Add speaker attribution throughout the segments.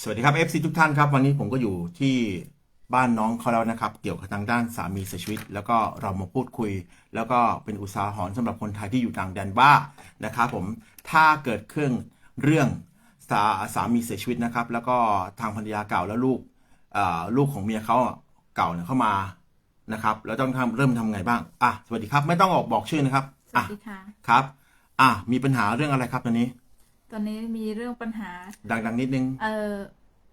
Speaker 1: สวัสดีครับ FC ทุกท่านครับวันนี้ผมก็อยู่ที่บ้านน้องเขาแล้วนะครับ เกี่ยวกับทางด้านสามีเสียชีวิต แล้วก็เรามาพูดคุย แล้วก็เป็นอุทาหรณ์สำหรับคนไทยที่อยู่ต่างแดนว่านะครับผมถ้าเกิดเครื่องเรื่องสาสามีเสียชีวิตนะครับ แล้วก็ทางภรรยาเก่าแล้วลูกเอ่อลูกของเมียเขาอะเก่าเนี่ยเข้ามานะครับแล้วต้องทำเริ่มทำไงบ้างอะสวัสดีครับ ไม่ต้องออกบอกชื่อนะครับ
Speaker 2: สวั
Speaker 1: อะ
Speaker 2: สดีค่ะ
Speaker 1: ครับ อะมีปัญหาเรื่องอะไรครับตอนนี้
Speaker 2: ตอนนี้มีเรื่องปัญหา
Speaker 1: ดังๆนิดนึง
Speaker 2: เออ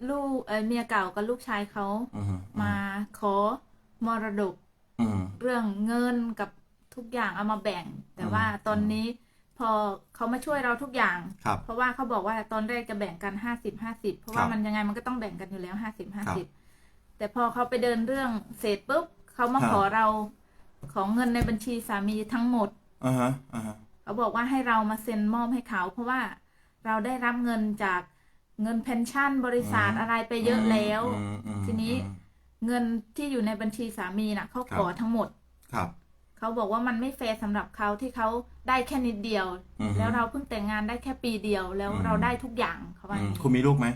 Speaker 2: ลูกเออเมียเก่ากับลูกชายเขา
Speaker 1: อือฮึ
Speaker 2: มาขอมรดก
Speaker 1: อืม
Speaker 2: เรื่องเงินกับทุกอย่างเอามาแบ่ง แต่ว่าตอนนี้พอเขามาช่วยเราทุกอย่าง
Speaker 1: ครับ
Speaker 2: เพราะว่าเขาบอกว่าตอนแรกจะแบ่งกันห้าสิบห้าสิบเพราะว่า
Speaker 1: ครับ
Speaker 2: มันยังไงมันก็ต้องแบ่งกันอยู่แล้วห้าสิบห้า
Speaker 1: ครั
Speaker 2: สิบ
Speaker 1: บ
Speaker 2: แต่พอเขาไปเดินเรื่องเสร็จปุ๊บเขามา
Speaker 1: ครับ
Speaker 2: ขอเราของเงินในบัญชีสามีทั้งหมด
Speaker 1: อ่าฮะอ่าฮะ
Speaker 2: เขาบอกว่าให้เรามาเซ็นมอบให้เขา เพราะว่า เราได้รับเงินจากเงินเพนชั่นบริษัทอะไรไปเยอะแล้ว
Speaker 1: อืมอืม
Speaker 2: ทีนี้
Speaker 1: อืม
Speaker 2: เงินที่อยู่ในบัญชีสามีน่ะเขา
Speaker 1: ครั
Speaker 2: ข
Speaker 1: บ
Speaker 2: อทั้งหมด
Speaker 1: ครับ
Speaker 2: เขาบอกว่ามันไม่แฟร์สำหรับเขาที่เขาได้แค่นิดเดียว
Speaker 1: อือฮึ
Speaker 2: แล้วเราเพิ่งแต่งงานได้แค่ปีเดียวแล้ว
Speaker 1: อืม
Speaker 2: เราได้ทุกอย่างเขาว่า
Speaker 1: อื
Speaker 2: อ
Speaker 1: ม
Speaker 2: ย่างนี้
Speaker 1: คุณมีลูกไหม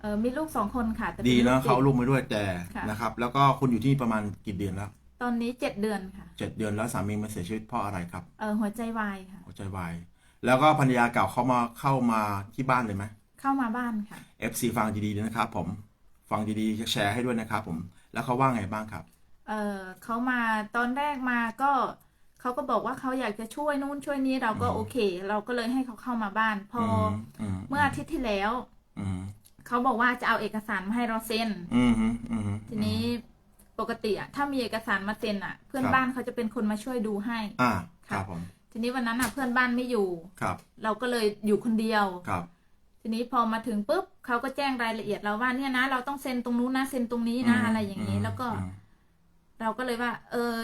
Speaker 2: เออมีลูกสองคนค่ะแต่ป็
Speaker 1: ดีนะ
Speaker 2: ติ
Speaker 1: เขาเอาลูกมาด้วยแต่
Speaker 2: ค่ะ
Speaker 1: นะครับ แล้วก็คุณอยู่ที่นี่ประมาณกี่เดือนแล้ว
Speaker 2: ตอนนี้เจ็ดเดือนค่ะ
Speaker 1: เจ็ดเดือนแล้วสามีมาเสียชีวิตเพราะอะไรครับ
Speaker 2: เออหัวใจวายค่ะ
Speaker 1: หัวใจวาย แล้วก็ภรรยาเก่าเขามาเข้ามาที่บ้านเลยไหม
Speaker 2: เข้ามาบ้านค่ะ
Speaker 1: FC ฟังดีๆนะครับผมฟังดีๆแชร์ให้ด้วยนะครับผมแล้วเขาว่าไงบ้างครับ
Speaker 2: เออเขามาตอนแรกมาก็เขาก็บอกว่าเขาอยากจะช่วยนู่นช่วยนี้เราก็
Speaker 1: อืม
Speaker 2: โอเค เราก็เลยให้เขาเข้ามาบ้าน พออ
Speaker 1: ม
Speaker 2: เมื่ออาทิตย์ที่แล้ว
Speaker 1: อืม
Speaker 2: เขาบอกว่าจะเอาเอกสารมาให้เราเซ็น
Speaker 1: อืมอืมอืม
Speaker 2: ทีนี้ปกติอะถ้ามีเอกสารมาเซ็นอะเพื่อน
Speaker 1: ครับ
Speaker 2: บ้านเขาจะเป็นคนมาช่วยดูให้
Speaker 1: อ่าครับผม
Speaker 2: ทีนี้วันนั้นอะเพื่อนบ้านไม่อยู่
Speaker 1: ครับ
Speaker 2: เราก็เลยอยู่คนเดียว
Speaker 1: ครับ
Speaker 2: ทีนี้พอมาถึงปุ๊บเขาก็แจ้งรายละเอียดเราว่าเนี่ยนะ เราต้องเซ็นตรงนู้นนะเซ็นตรงนี้นะ อะไรอย่างนี้แล้วก็
Speaker 1: อืม
Speaker 2: เราก็เลยว่า เออ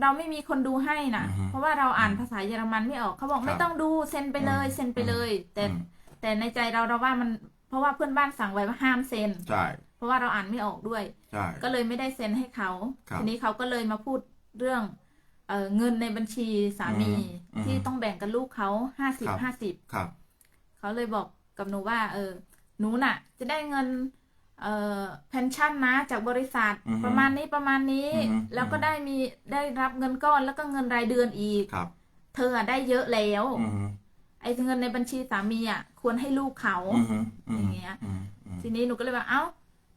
Speaker 2: เราไม่มีคนดูให้นะ
Speaker 1: อือฮึ
Speaker 2: เพราะว่าเราอ่านภาษาเยอรมันไม่ออกเขาบอก
Speaker 1: ครับ
Speaker 2: ไม่ต้องดูเซ็นไปเลย
Speaker 1: อืม
Speaker 2: เซ็นไปเลย แต่
Speaker 1: อืม
Speaker 2: แต่ในใจเราเราว่ามัน เพราะว่าเพื่อนบ้านสั่งไว้ว่าห้ามเซ็น
Speaker 1: ใช่
Speaker 2: เพราะว่าเราอ่านไม่ออกด้วย
Speaker 1: ใช่
Speaker 2: ก็เลยไม่ได้เซ็นให้เขา
Speaker 1: ครับ
Speaker 2: ทีนี้เขาก็เลยมาพูดเรื่อง เออเงินในบัญชีสามี
Speaker 1: อืม
Speaker 2: ที่ต้องแบ่งกับลูกเขาห้าสิบ
Speaker 1: ครับ
Speaker 2: ห้าสิบ
Speaker 1: ครับ
Speaker 2: เขาเลยบอกกับหนูว่า เออ หนูน่ะ จะได้เงินเอ่อเพนชั่นนะจากบริษัท
Speaker 1: อือฮึ
Speaker 2: ประมาณนี้ประมาณนี้
Speaker 1: อือฮึ
Speaker 2: แล้วก็ได้มีได้รับเงินก้อนแล้วก็เงินรายเดือนอีก
Speaker 1: ครับ
Speaker 2: เธออะได้เยอะแล้ว
Speaker 1: อืม
Speaker 2: ไอ้เงินในบัญชีสามีอะควรให้ลูกเขา
Speaker 1: อืมอืม
Speaker 2: อย่างเงี้ย
Speaker 1: อืมอืม
Speaker 2: ทีนี้หนูก็เลยว่าเอ้า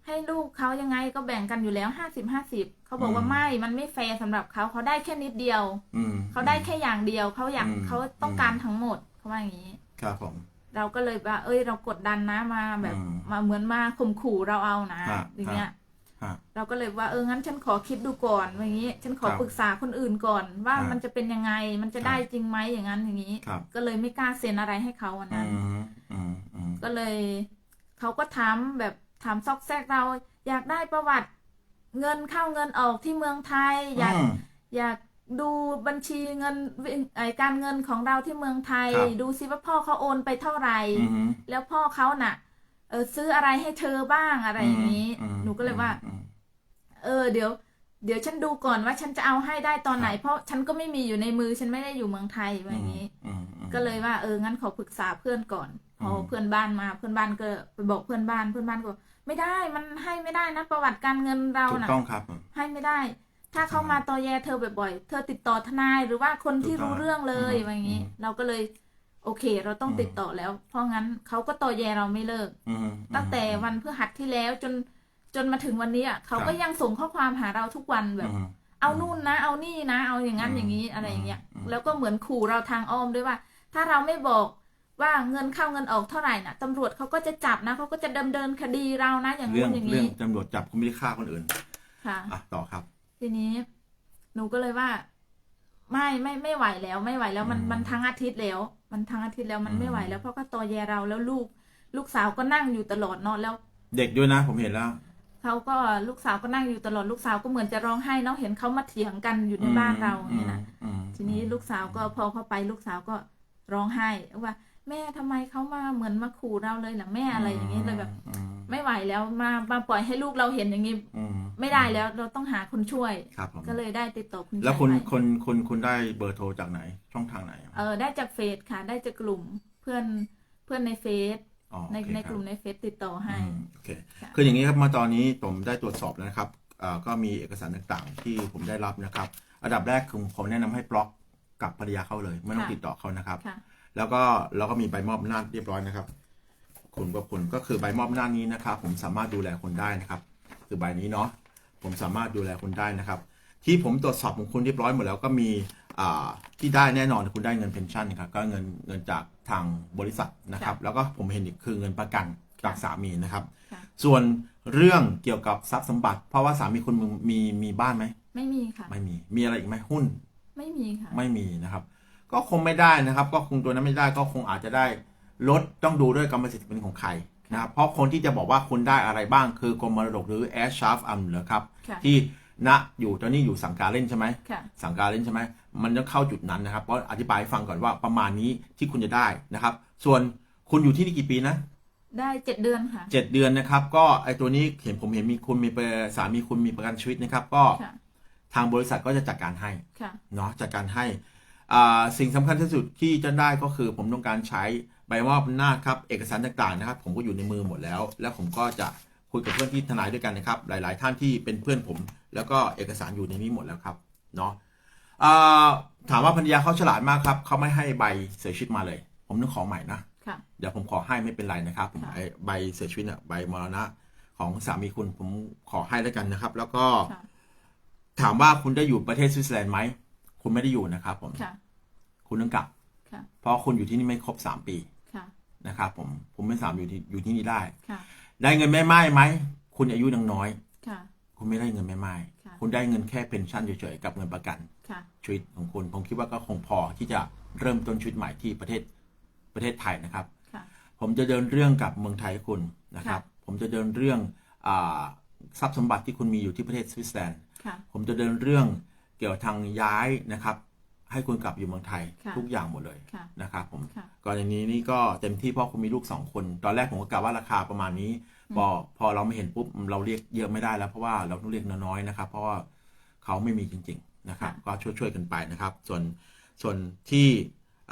Speaker 2: ให้ลูกเขายังไงก็แบ่งกันอยู่แล้วห้าสิบห้าสิบเขาบอกว่า
Speaker 1: อืม
Speaker 2: ไม่มันไม่แฟร์สำหรับเขาเขาได้แค่นิดเดียว
Speaker 1: อืม
Speaker 2: เขาได้แค่อย่างเดียวเขาอยาก
Speaker 1: อืม
Speaker 2: เขาต้องการทั้งหมดเขาว่าอย่างนี้
Speaker 1: ครับผม
Speaker 2: เราก็เลยว่า เอ้ย เรากดดันนะมาแบบ
Speaker 1: อืม
Speaker 2: มาเหมือนมาข่มขู่เราเอานะ
Speaker 1: ฮะ
Speaker 2: อย่างเงี้ย
Speaker 1: ฮะ
Speaker 2: เราก็เลยว่าเอองั้นฉันขอคิดดูก่อนอย่างนี้ ฉันขอ
Speaker 1: ครับ
Speaker 2: ปรึกษาคนอื่นก่อน ว่า
Speaker 1: ฮะ
Speaker 2: มันจะเป็นยังไงมันจะ
Speaker 1: ครับ
Speaker 2: ได้จริงไหมอย่างนั้นอย่างนี้
Speaker 1: ครับ
Speaker 2: ก็เลยไม่กล้าเซ็นอะไรให้เขาอัน
Speaker 1: อื
Speaker 2: นั้น
Speaker 1: มอืมอืม
Speaker 2: ก็เลยเขาก็ถามแบบ ถามซอกแซกเรา อยากได้ประวัติเงินเข้าเงินออกที่เมืองไทย อยาก
Speaker 1: อืม
Speaker 2: อยากดูบัญชีเงินไอการเงินของเราที่เมืองไทย
Speaker 1: ครับ
Speaker 2: ดูซิว่าพ่อเขาโอนไปเท่าไหร่
Speaker 1: อืม
Speaker 2: แล้วพ่อเขาน่ะ เออซื้ออะไรให้เธอบ้างอะไรอย่างนี้
Speaker 1: อืม
Speaker 2: หนูก็เลยว่า
Speaker 1: อืม
Speaker 2: เออ เดี๋ยว เดี๋ยวฉันดูก่อนว่าฉันจะเอาให้ได้ตอนไหน
Speaker 1: ครับ
Speaker 2: เพราะฉันก็ไม่มีอยู่ในมือฉันไม่ได้อยู่เมืองไทยว่าอย่างนี้
Speaker 1: อืมอืม
Speaker 2: ก็เลยว่า เอองั้นขอปรึกษาเพื่อนก่อนพออ
Speaker 1: ม
Speaker 2: เพื่อนบ้านมา เพื่อนบ้านก็ไปบอกเพื่อนบ้านเพื่อนบ้านก็บอก ไม่ได้มันให้ไม่ได้นะประวัติการเงินเรา
Speaker 1: ถูก
Speaker 2: น่ะ
Speaker 1: ต้องครับ
Speaker 2: ให้ไม่ได้ ถ้าเขามาตอแยเธอบ่อยๆ เธอติดต่อทนายหรือว่าคนที่
Speaker 1: ถูกต้อง
Speaker 2: รู้เรื่องเลย
Speaker 1: อืม
Speaker 2: ว่าอย่างนี้
Speaker 1: อืม
Speaker 2: เราก็เลย โอเค เราต้อง
Speaker 1: อืม
Speaker 2: ติดต่อแล้ว เพราะงั้นเขาก็ตอแยเราไม่เลิก
Speaker 1: อืม
Speaker 2: ตั้งแต่วันพฤหัสที่แล้วจนจนมาถึงวันนี้อะเขาก็ยังส่งข้อความหาเราทุกวันแบบ
Speaker 1: อืม
Speaker 2: เอานู่นนะ เอานี่นะ เอาอย่างนั้น
Speaker 1: อืม
Speaker 2: อย่างนี้อะไรอย่างเงี้ย
Speaker 1: อืม
Speaker 2: แล้วก็เหมือนขู่เราทางอ้อมด้วยว่า ถ้าเราไม่บอก ว่าเงินเข้าเงินออกเท่าไหร่น่ะตำรวจเขาก็จะจับนะเขาก็จะดำเนินคดีเรานะ อย่าง
Speaker 1: เรื่
Speaker 2: นู้
Speaker 1: อง
Speaker 2: นอย่าง
Speaker 1: เรื่อง
Speaker 2: นี้
Speaker 1: ตำรวจจับคุณไม่ได้ฆ่าคนอื่น
Speaker 2: ค่ะ
Speaker 1: อะต่อครับ
Speaker 2: ทีนี้ หนูก็เลยว่า ไม่ไม่ไม่ไหวแล้วไม่ไหวแล้วมัน
Speaker 1: อืม
Speaker 2: มันทั้งอาทิตย์แล้ว มันทั้งอาทิตย์แล้วมัน
Speaker 1: อืม
Speaker 2: ไม่ไหวแล้วเพราะก็ตอแยเราแล้วลูก ลูกสาวก็นั่งอยู่ตลอดเนาะแล้ว
Speaker 1: เด็กด้วยนะ ผมเห็นแล้ว
Speaker 2: เขาก็ลูกสาวก็นั่งอยู่ตลอดลูกสาวก็เหมือนจะร้องไห้เนาะเห็นเขามาเถียงกันอยู่ในบ้านเราเนี่ยนะ
Speaker 1: อืม
Speaker 2: ทีนี้ลูกสาวก็พอเข้าไปลูกสาวก็ร้องไห้ว่า แม่ทำไมเขามาเหมือนมาขู่เราเลยหลังแม่อะไรอย่างนี้เลยแบบ
Speaker 1: อืม
Speaker 2: ไม่ไหวแล้วมามาปล่อยให้ลูกเราเห็นอย่างนี้
Speaker 1: อืม
Speaker 2: ไม่ได้แล้วเราต้องหาคนช่วย
Speaker 1: ครับผม
Speaker 2: ก็เลยได้ติดต่อคุณ
Speaker 1: แล้วคุณ
Speaker 2: ชายไป
Speaker 1: คนคุณคุณได้เบอร์โทรจากไหนช่องทางไหน
Speaker 2: เออได้จากเฟซค่ะ ได้จากกลุ่มเพื่อนเพื่อนในเฟซ
Speaker 1: อ๋อ
Speaker 2: ใน
Speaker 1: โอเค
Speaker 2: ใน
Speaker 1: ครับ
Speaker 2: กลุ่มในเฟซติดต่อให้
Speaker 1: อืมโอเค
Speaker 2: ค่ะ
Speaker 1: คืออย่างนี้ครับมาตอนนี้ผมได้ตรวจสอบแล้วนะครับเอ่อก็มีเอกสารต่างๆ ที่ผมได้รับนะครับ อันดับแรกคือผมแนะนำให้บล็อกกับภรรยาเขาเลย ไม่ต้อง
Speaker 2: ค่ะ
Speaker 1: ติดต่อเขานะครับ
Speaker 2: ค่ะ
Speaker 1: แล้วก็เราก็มีใบมอบอำนาจเรียบร้อยนะครับ คุณกับคุณก็คือใบมอบอำนาจนี้นะครับ ผมสามารถดูแลคนได้นะครับ คือใบนี้เนาะผมสามารถดูแลคุณได้นะครับ ที่ผมตรวจสอบของคุณเรียบร้อยหมดแล้วก็มีอ่าที่ได้แน่นอนคุณได้เงินเพนชั่นนะครับก็เงินเงินจากทางบริษัทนะครับ แล้วก็ผมเห็นอีกคือเงินประกันจากสามีนะครับ
Speaker 2: ค่ะ
Speaker 1: ส่วนเรื่องเกี่ยวกับทรัพย์สมบัติ เพราะว่าสามีคุณมีมีบ้านไหม
Speaker 2: ไม่มีค่ะ
Speaker 1: ไม่มีมีอะไรอีกไหมหุ้น
Speaker 2: ไม่มีค่ะ
Speaker 1: ไม่มีนะครับ ก็คงไม่ได้นะครับ ก็คงตัวนั้นไม่ได้ก็คงอาจจะได้ลดต้องดูด้วยกรรมสิทธิ์เป็นของใครนะครับเพราะคนที่จะบอกว่าคุณได้อะไรบ้างคือกรมมรดกหรือแอชชาฟอัมเหรอครับ
Speaker 2: ค่ะ
Speaker 1: ที่ณอยู่ตอนนี้อยู่สังกาเล่นใช่ไหม
Speaker 2: ค่ะ
Speaker 1: สังกาเล่นใช่ไหมมันต้องเข้าจุดนั้นนะครับเพราะอธิบายให้ฟังก่อนว่าประมาณนี้ที่คุณจะได้นะครับ ส่วนคุณอยู่ที่นี่กี่ปีนะ
Speaker 2: ได้เจ็ดเดือนค่ะ
Speaker 1: เจ็ดเดือนนะครับ ก็ไอตัวนี้เห็นผมเห็นมีคุณมีเปอร์สามีคุณมีประกันชีวิตนะครับ ก็
Speaker 2: ค่ะ
Speaker 1: ทางบริษัทก็จะจัดการให้
Speaker 2: ค่ะ
Speaker 1: เนาะจัดการให้อ่า สิ่งสำคัญที่สุดที่จะได้ก็คือผมต้องการใช้ใบมอบอำนาจครับเอกสารต่างๆนะครับ ผมก็อยู่ในมือหมดแล้ว แล้วผมก็จะคุยกับเพื่อนที่ทนายด้วยกันนะครับ หลาย ๆ ท่านที่เป็นเพื่อนผม แล้วก็เอกสารอยู่ในนี้หมดแล้วครับเนาะอ่าถามว่าภรรยาเขาฉลาดมากครับเขาไม่ให้ใบเสียชีวิตมาเลย ผมต้องขอใหม่นะ
Speaker 2: ค่ะ
Speaker 1: เดี๋ยวผมขอให้ไม่เป็นไรนะครับผม
Speaker 2: ค่ะ
Speaker 1: ไอ้ใบเสียชีวิตอะใบมรณะของสามีคุณผมขอให้แล้วกันนะครับ แล้วก็
Speaker 2: ค่ะ
Speaker 1: ถามว่าคุณได้อยู่ประเทศสวิตเซอร์แลนด์ไหม คุณไม่ได้อยู่นะครับผม
Speaker 2: ค่ะ
Speaker 1: คุณต้องกลับ
Speaker 2: ค่ะ
Speaker 1: เพราะคุณอยู่ที่นี่ไม่ครบ3ปี
Speaker 2: ค่ะ
Speaker 1: นะครับผมผมไม่สามอยู่ที่อยู่ที่นี่ได้
Speaker 2: ค่ะ
Speaker 1: ได้เงินแม่ไม้ไหมคุณอายุยังน้อย
Speaker 2: ค่ะ
Speaker 1: คุณไม่ได้เงินแม่ไม้
Speaker 2: ค่ะ
Speaker 1: คุณได้เงินแค่เพนชั่นเฉยๆกับเงินประกัน
Speaker 2: ค่ะ
Speaker 1: ชีวิตของคุณผมคิดว่าก็คงพอที่จะเริ่มต้นชีวิตใหม่ที่ประเทศประเทศไทยนะครับ
Speaker 2: ค่ะ
Speaker 1: ผมจะเดินเรื่องกับเมืองไทยให้คุณนะครับ
Speaker 2: ค่ะ
Speaker 1: ผมจะเดินเรื่องอาทรัพย์สมบัติที่คุณมีอยู่ที่ประเทศสวิตเซอร์แลนด์
Speaker 2: ค่ะ
Speaker 1: ผมจะเดินเรื่อง เกี่ยวกับทางย้ายนะครับ ให้คุณกลับอยู่เมืองไทย
Speaker 2: ค่ะ
Speaker 1: ทุกอย่างหมดเลย
Speaker 2: ค่ะ
Speaker 1: นะครับผม
Speaker 2: ค่ะ
Speaker 1: กรณีนี้ก็เต็มที่เพราะคุณมีลูกสองคน ตอนแรกผมก็กะว่าราคาประมาณนี้พอพอเราไม่เห็นปุ๊บเราเรียกเยอะไม่ได้แล้วเพราะว่าเราต้องเรียกน้อยๆนะครับ เพราะว่าเขาไม่มีจริง ๆนะครับ ก็ช่วยๆกันไปนะครับ ส่วนส่วนที่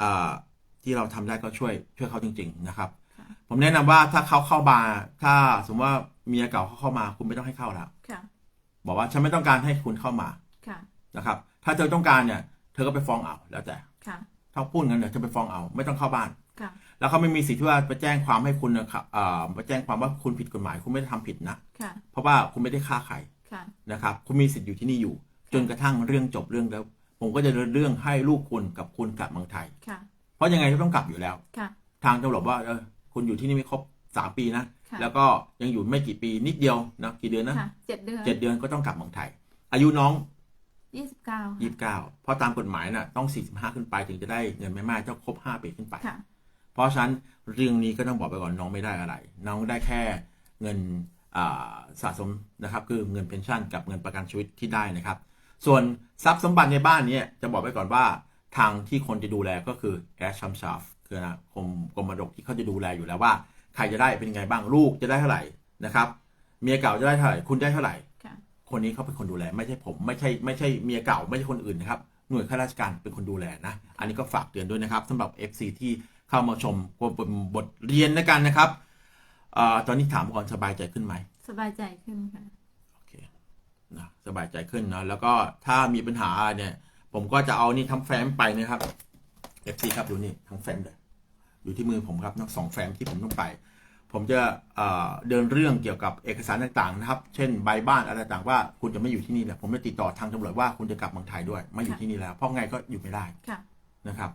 Speaker 1: อ่าที่เราทำได้ก็ช่วยช่วยเขาจริง ๆ นะครับ
Speaker 2: ค่ะ
Speaker 1: ผมแนะนำว่าถ้าเขาเข้ามาถ้าสมมติว่าเมียเก่าเขาเข้ามา คุณไม่ต้องให้เข้าแล้ว
Speaker 2: ค่ะ
Speaker 1: บอกว่าฉันไม่ต้องการให้คุณเข้ามา
Speaker 2: ค่ะ
Speaker 1: นะครับ ถ้าเธอต้องการเนี่ย เธอก็ไปฟ้องเอาแล้วแต่
Speaker 2: ค่ะ
Speaker 1: ถ้าพูดงั้นเดี๋ยวเธอไปฟ้องเอา ไม่ต้องเข้าบ้าน
Speaker 2: ค่ะ
Speaker 1: แล้วเขาไม่มีสิทธิ์ที่ว่าไปแจ้งความให้คุณนะครับเอ่อไปแจ้งความว่าคุณผิดกฎหมายคุณไม่ได้ทำผิดนะ
Speaker 2: ค่ะ
Speaker 1: เพราะว่าคุณไม่ได้ฆ่าใคร
Speaker 2: ค่ะ
Speaker 1: นะครับ คุณมีสิทธิ์อยู่ที่นี่อยู่ จนกระทั่งเรื่องจบเรื่องแล้ว ผมก็จะเดินเรื่องให้ลูกคุณกับคุณกลับเมืองไทย
Speaker 2: ค่ะ
Speaker 1: เพราะยังไงก็ต้องกลับอยู่แล้ว
Speaker 2: ค่ะ
Speaker 1: ทางตำรวจว่าเออคุณอยู่ที่นี่ไม่ครบสามปีนะ
Speaker 2: ค่ะ
Speaker 1: แล้วก็ยังอยู่ไม่กี่ปีนิดเดียวนะกี่เดือนนะ
Speaker 2: ค่ะเจ็ดเดือน
Speaker 1: เจ็ดเดือนก็ต้องกลับเมืองไทย อายุน้อง
Speaker 2: ยี่สิบเก้า
Speaker 1: ยี่สิบเก้าเพราะตามกฎหมายน่ะต้องสี่สิบห้าขึ้นไปถึงจะได้เงินแม่ไม้ต้องครบห้าปีขึ้นไป
Speaker 2: ค่ะ
Speaker 1: เพราะฉะนั้นเรื่องนี้ก็ต้องบอกไปก่อนน้องไม่ได้อะไร น้องได้แค่เงินอ่าสะสมนะครับ คือเงินเพนชั่นกับเงินประกันชีวิตที่ได้นะครับ ส่วนทรัพย์สมบัติในบ้านเนี้จะบอกไว้ก่อนว่าทางที่คนจะดูแลก็คือแอชชัมชาฟคือนะกรมกรมมรดกที่เขาจะดูแลอยู่แล้วว่า ใครจะได้เป็นยังไงบ้างลูกจะได้เท่าไหร่นะครับ เมียเก่าจะได้เท่าไหร่คุณได้เท่าไหร่
Speaker 2: ค่ะ
Speaker 1: คนนี้เขาเป็นคนดูแล ไม่ใช่ผมไม่ใช่ไม่ใช่เมียเก่าไม่ใช่คนอื่นนะครับหน่วยข้าราชการเป็นคนดูแลนะ อันนี้ก็ฝากเตือนด้วยนะครับสำหรับ FC ที่เข้ามาชมก็เป็นบทเรียนนะกันนะครับเอ่อตอนนี้ถามก่อนสบายใจขึ้นไหม
Speaker 2: สบายใจขึ้นค่ะ
Speaker 1: โอเคนะสบายใจขึ้นนะแล้วก็ถ้ามีปัญหาเนี่ย ผมก็จะเอานี่ทำแฟ้มไปนะครับ FC ครับดูนี่ทั้งแฟ้มเลยอยู่ที่มือผมครับทั้งสองแฟ้มที่ผมต้องไป ผมจะเอ่อเดินเรื่องเกี่ยวกับเอกสารต่างๆนะครับ เช่นใบบ้านอะไรต่างๆว่าคุณจะไม่อยู่ที่นี่แล้วผมจะติดต่อทางตำรวจว่าคุณจะกลับเมืองไทยด้วย ไม่อยู่
Speaker 2: ค่ะ
Speaker 1: ที่นี่แล้ว เพราะไงก็อยู่ไม่ได้
Speaker 2: ค่ะ
Speaker 1: นะครับ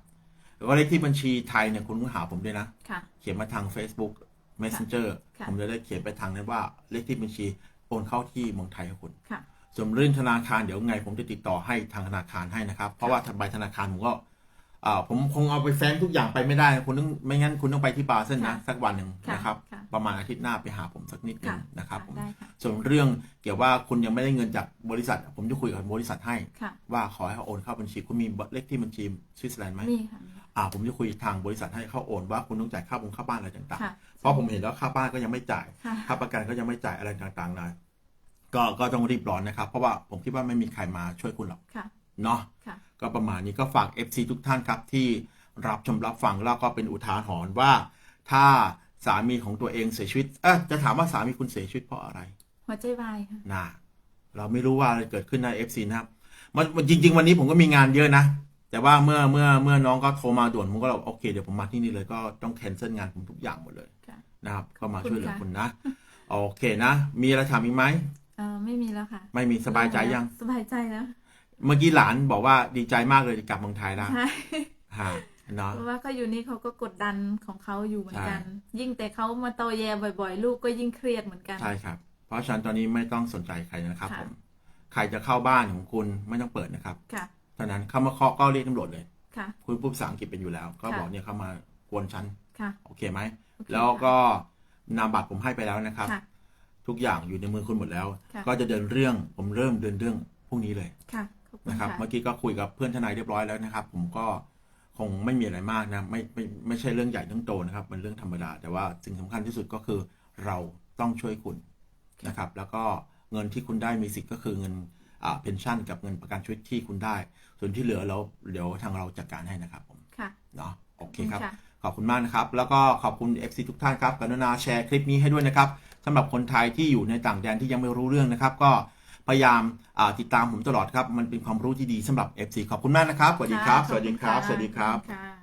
Speaker 1: แล้วก็เลขที่บัญชีไทยเนี่ยคุณต้องหาผมด้วยนะ
Speaker 2: ค่ะ
Speaker 1: เขียนมาทาง Facebook Messenger
Speaker 2: ค่ะ
Speaker 1: ผมจะได้เขียนไปทางนั้นว่าเลขที่บัญชีโอนเข้าที่เมืองไทยให้คุณ
Speaker 2: ค่ะ
Speaker 1: ส่วนเรื่องธนาคารเดี๋ยวไง ผมจะติดต่อให้ทางธนาคารให้นะครับ เพราะว่าทางใบธนาคารผมก็ อ่าผมคงเอาไปแฟ้มทุกอย่างไปไม่ได้นะคุณต้องไม่งั้นคุณต้องไปที่บาเซนนะ
Speaker 2: ค่ะ
Speaker 1: สักวันหนึ่ง
Speaker 2: ค่ะ
Speaker 1: นะครับ
Speaker 2: ค่ะ
Speaker 1: ประมาณอาทิตย์หน้าไปหาผมสักนิดหนึ
Speaker 2: ค่ะ
Speaker 1: งนะครับผม
Speaker 2: ได้ค่ะ
Speaker 1: ส่วนเรื่องเกี่ยวว่าคุณยังไม่ได้เงินจากบริษัท ผมจะคุยกับบริษัทให้
Speaker 2: ค่ะ
Speaker 1: ว่าขอให้เขาโอนเข้าบัญชีคุณมีเลขที่บัญชีสวิตเซอร์แลนด์ไหม
Speaker 2: มีค่ะ
Speaker 1: อ่าผมจะคุยทางบริษัทให้เขาโอนว่าคุณต้องจ่ายค่าบงค่าบ้านอะไรต่าง
Speaker 2: ค่ะ
Speaker 1: ๆ เพราะผมเห็นแล้วค่าบ้านก็ยังไม่จ่าย
Speaker 2: ค่ะ
Speaker 1: ค่าประกันก็ยังไม่จ่ายอะไรต่างๆนะก็ก็ต้องรีบร้อนนะครับ เพราะว่าผมคิดว่าไม่มีใครมาช่วยคุณหรอก
Speaker 2: ค่ะ
Speaker 1: เนาะ
Speaker 2: ค่ะ
Speaker 1: ก็ประมาณนี้ก็ฝาก FC ทุกท่านครับที่รับชมรับฟังแล้วก็เป็นอุทาหรณ์ว่า ถ้าสามีของตัวเองเสียชีวิต เอ๊ะจะถามว่าสามีคุณเสียชีวิตเพราะอะไร
Speaker 2: หัวใจวายค่ะ
Speaker 1: นะเราไม่รู้ว่าอะไรเกิดขึ้นใน FC นะครับมันมันจริง ๆ วันนี้ผมก็มีงานเยอะนะ แต่ว่าเมื่อเมื่อเมื่อน้องก็โทรมาด่วนผมก็เลยโอเคเดี๋ยวผมมาที่นี่เลยก็ต้องแคนเซิลงานผมทุกอย่างหมดเลย
Speaker 2: ค่ะ
Speaker 1: นะครับก็มา
Speaker 2: ขอบคุณ
Speaker 1: ช่วยเหลือ
Speaker 2: ค่ะ
Speaker 1: คุณนะ โอเคนะ มีอะไรถามอีกไหม
Speaker 2: เออไม่มีแล้วค่ะ
Speaker 1: ไม่มีสบายใจยัง
Speaker 2: สบายใจแล้ว
Speaker 1: เมื่อกี้หลานบอกว่าดีใจมากเลยที่กลับเมืองไทยแล้ว
Speaker 2: ใช่
Speaker 1: ฮะเนาะ
Speaker 2: เพราะว่าเขาอยู่นี่เขาก็กดดันของเขาอยู่เหมือนกัน
Speaker 1: ใช่
Speaker 2: ยิ่งแต่เขามาโตแยบ่อย ๆ ลูกก็ยิ่งเครียดเหมือนกัน
Speaker 1: ใช่ครับ เพราะฉะนั้นตอนนี้ไม่ต้องสนใจใครนะครับ
Speaker 2: ค่ะ
Speaker 1: ผม ใครจะเข้าบ้านของคุณไม่ต้องเปิดนะครับ
Speaker 2: ค่ะ
Speaker 1: ตอนนั้นเข้ามาเคาะก็เรียกตำรวจเลย
Speaker 2: ค่ะ
Speaker 1: คุณพูดภาษาอังกฤษเป็นอยู่แล้ว ก็
Speaker 2: ค่ะ
Speaker 1: บอกเนี่ยเข้ามากวนฉัน
Speaker 2: ค่ะ
Speaker 1: โอเคไหม
Speaker 2: โอเค
Speaker 1: แล้วก็นามบัตรผมให้ไปแล้วนะครับ
Speaker 2: ค่ะ
Speaker 1: ทุกอย่างอยู่ในมือคุณหมดแล้ว
Speaker 2: ค่ะ
Speaker 1: ก็จะเดินเรื่อง ผมเริ่มเดินเรื่องพรุ่งนี้เลย
Speaker 2: ค่ะขอบคุณ
Speaker 1: นะครับ
Speaker 2: ค่ะ
Speaker 1: เมื่อกี้ก็คุยกับเพื่อนทนายเรียบร้อยแล้วนะครับ ผมก็คงไม่มีอะไรมากนะไม่ไม่ไม่ใช่เรื่องใหญ่เรื่องโตนะครับ มันเรื่องธรรมดา แต่ว่าสิ่งสำคัญที่สุดก็คือเราต้องช่วยคุณนะครับ แล้วก็เงินที่คุณได้มีสิทธิ์ก็คือเงินอ่าเพนชั่นกับเงินประกันชีวิตที่คุณได้ ส่วนที่เหลือแล้วเดี๋ยวทางเราจัดการให้นะครับผม
Speaker 2: ค่ะ
Speaker 1: เนาะโอเคครับ
Speaker 2: ค่ะ
Speaker 1: ขอบคุณมากนะครับ แล้วก็ขอบคุณ FC ทุกท่านครับ กรุณาแชร์คลิปนี้ให้ด้วยนะครับสำหรับคนไทยที่อยู่ในต่างแดนที่ยังไม่รู้เรื่องนะครับ ก็ พยายามอ่าติดตามผมตลอดครับ มันเป็นความรู้ที่ดีสำหรับ FC ขอบคุณมากนะครับ สวัสดีครับะสวัสดีครับ
Speaker 2: ขอณะ
Speaker 1: สวัสดีครับ
Speaker 2: ขอณค่ะ